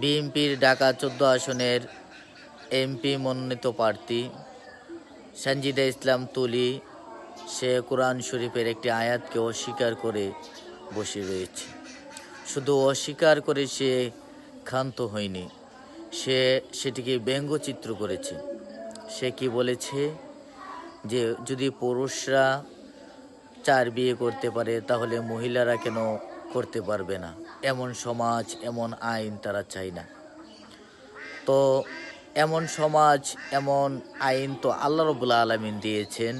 বিএনপির ঢাকা চোদ্দ আসনের এমপি মনোনীত প্রার্থী সঞ্জিদা ইসলাম তুলি, সে কোরআন শরীফের একটি আয়াতকে অস্বীকার করে বসে রয়েছে। শুধু অস্বীকার করে সে ক্ষান্ত হয়নি, সে সেটিকে ব্যঙ্গচিত্র করেছে। সে কি বলেছে যে, যদি পুরুষরা চার বিয়ে করতে পারে, তাহলে মহিলারা কেন করতে পারবে না। এমন সমাজ, এমন আইন তারা চায় না। তো এমন সমাজ, এমন আইন তো আল্লাহ রবুল্লা আলমিন দিয়েছেন,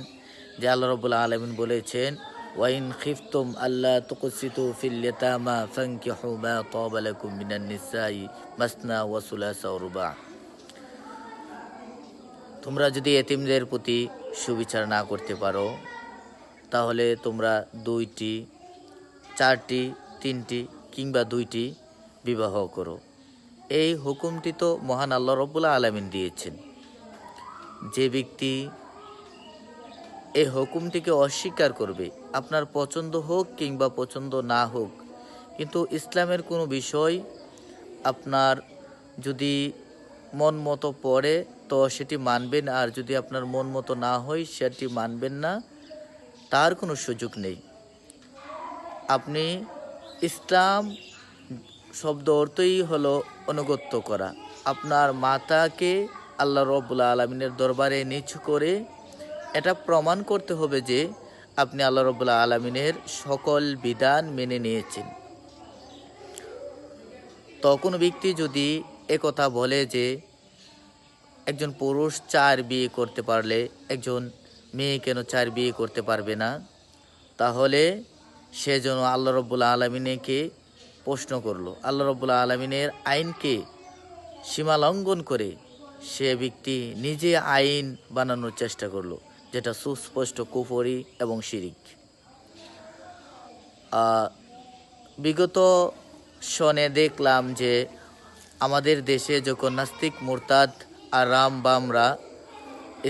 যে আল্লাহ রবুল্লা আলমিন বলেছেন, ওয়াইন খিফতুম আল্লাহ তুকুসিতু ফিল ইয়াতামা ফানকিহু মা তাবা লাকুম মিনান নিসাই মাসনা ওয়া সুলাসা ওয়া তোমরা যদি এতিমদের প্রতি সুবিচার না করতে পারো, তাহলে তোমরা দুইটি, চারটি তিনটি কিংবা দুইটি বিবাহ করো। এই হুকুমটি তো মহান আল্লাহ রব্বুল্লা আলমিন দিয়েছেন। যে ব্যক্তি এই হুকুমটিকে অস্বীকার করবে, আপনার পছন্দ হোক কিংবা পছন্দ না হোক, কিন্তু ইসলামের কোনো বিষয় আপনার যদি মন মতো পড়ে, তো সেটি মানবেন, আর যদি আপনার মন মতো না হয়, সেটি মানবেন না। তার কোনো সুযোগ নেই। আপনি ইসলাম শব্দ অর্থই হলো অনুগত্য করা। আপনার মাতাকে আল্লাহ রব্বুল্লা আলমিনের দরবারে নিচু করে এটা প্রমাণ করতে হবে যে আপনি আল্লাহ রব্বুল্লা আলমিনের সকল বিধান মেনে নিয়েছেন। তো কোনো ব্যক্তি যদি কথা বলে যে একজন পুরুষ চার বিয়ে করতে পারলে, একজন মেয়ে কেন চার বিয়ে করতে পারবে না? তাহলে সে যেন আল্লাহ রব্বুল্লা আলমিনেকে প্রশ্ন করল। আল্লাহ রব্বুল্লা আলমিনের আইনকে সীমা লঙ্ঘন করে সে ব্যক্তি নিজে আইন বানানোর চেষ্টা করল, যেটা সুস্পষ্ট কুফরি এবং শিরিক। বিগত সনে দেখলাম যে আমাদের দেশে যখন নাস্তিক মুরতাদ আর রাম বামরা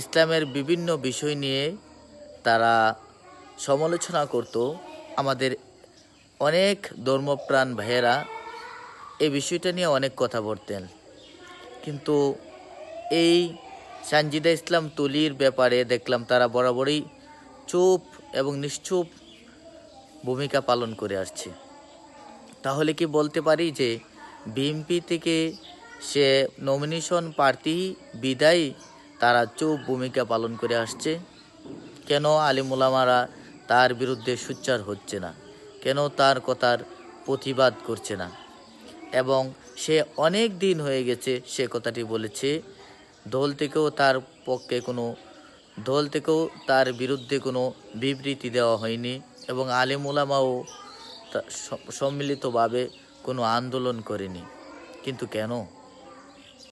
ইসলামের বিভিন্ন বিষয় নিয়ে তারা সমালোচনা করত আমাদের অনেক ধর্মপ্রাণ ভাইয়েরা এই বিষয়টা নিয়ে অনেক কথা বলতেন। কিন্তু এই সানজিদা ইসলাম তুলির ব্যাপারে দেখলাম তারা বরাবরই চুপ এবং নিশ্চুপ ভূমিকা পালন করে আসছে। তাহলে কি বলতে পারি যে বিএনপি থেকে সে নমিনেশন প্রার্থী বিদায়ী তারা চুপ ভূমিকা পালন করে আসছে? কেন আলিমুলামারা তার বিরুদ্ধে সুচ্চার হচ্ছে না, কেন তার কথার প্রতিবাদ করছে না। এবং সে অনেক দিন হয়ে গেছে সে কথাটি বলেছে, দল থেকেও তার পক্ষে কোনো, দল থেকেও তার বিরুদ্ধে কোনো বিবৃতি দেওয়া হয়নি এবং আলিমুলামাও সম্মিলিতভাবে কোনো আন্দোলন করেনি। কিন্তু কেন?